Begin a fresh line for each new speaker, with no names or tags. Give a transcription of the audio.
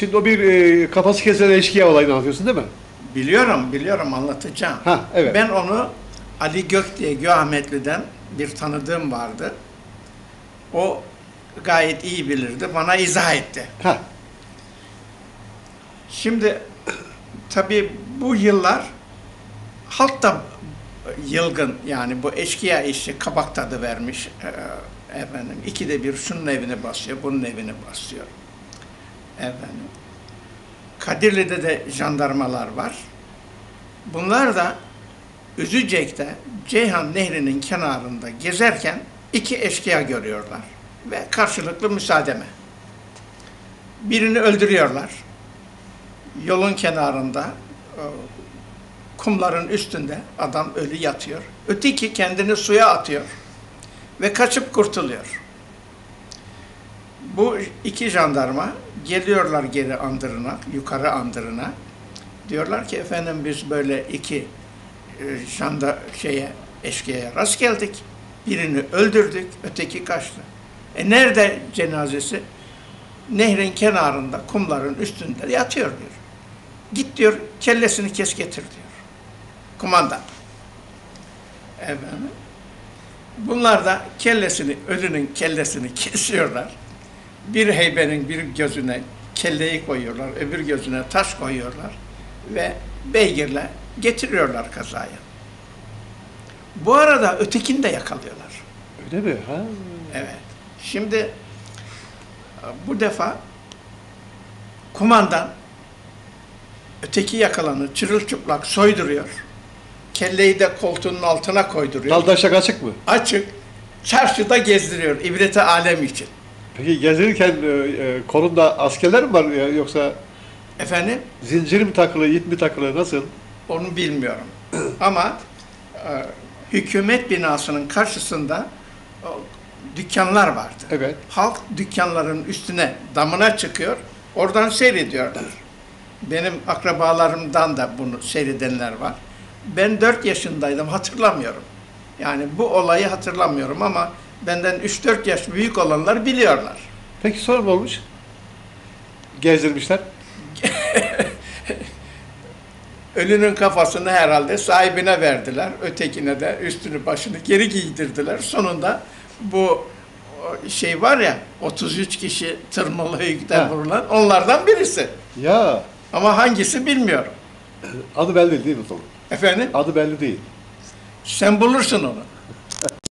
Şimdi o bir e, kafası kesilen eşkıya olayını anlatıyorsun değil mi?
Biliyorum, biliyorum anlatacağım.
Ha, evet.
Ben onu Ali Gök diye Göahmetli'den bir tanıdığım vardı. O gayet iyi bilirdi, bana izah etti.
Ha,
Şimdi tabii bu yıllar halk da yılgın yani bu eşkıya işi kabak tadı vermiş Ee, efendim. ikide bir şunun evini basıyor, bunun evini basıyor. Efendim. Kadirli'de de jandarmalar var. Bunlar da Üzücek'te Ceyhan Nehri'nin kenarında gezerken iki eşkıya görüyorlar ve karşılıklı müsaademe. Birini öldürüyorlar yolun kenarında kumların üstünde adam ölü yatıyor. Öteki kendini suya atıyor ve kaçıp kurtuluyor. Bu iki jandarma geliyorlar geri andırına, yukarı andırına. Diyorlar ki efendim biz böyle iki e, janda şeye eşkıya rast geldik. Birini öldürdük, öteki kaçtı. E nerede cenazesi? Nehrin kenarında, kumların üstünde yatıyor diyor. Git diyor, kellesini kes getir diyor. Kumandan. Efendim. Bunlar da kellesini, ölünün kellesini kesiyorlar. Bir heybenin bir gözüne kelleyi koyuyorlar, öbür gözüne taş koyuyorlar ve beygirle getiriyorlar kazaya. Bu arada ötekini de yakalıyorlar.
öyle mi? Ha.
Evet. Şimdi bu defa kumandan öteki yakalanı çırılçıplak soyduruyor. Kelleyi de koltuğunun altına koyduruyor.
Dal daşak açık mı?
Açık. Çarşıda gezdiriyor ibrete alem için.
Peki gezdirirken e, e, kolunda askerler mi var ya, yoksa
Efendim?
zincir mi takılı, ip mi takılı, nasıl?
Onu bilmiyorum. Ama e, hükümet binasının karşısında e, dükkanlar vardı.
Evet.
Halk dükkanların üstüne, damına çıkıyor. Oradan seyrediyorlar. Benim akrabalarımdan da bunu seyredenler var. Ben 4 yaşındaydım, hatırlamıyorum. Yani bu olayı hatırlamıyorum ama benden 3-4 yaş büyük olanlar biliyorlar.
Peki sonra ne olmuş? Gezdirmişler.
Ölünün kafasını herhalde sahibine verdiler. Ötekine de üstünü başını geri giydirdiler. Sonunda bu şey var ya 33 kişi tırmalı yükten vurulan onlardan birisi.
Ya
Ama hangisi bilmiyorum.
adı belli değil mi?
Efendim
Adı belli değil.
sen bulursun onu.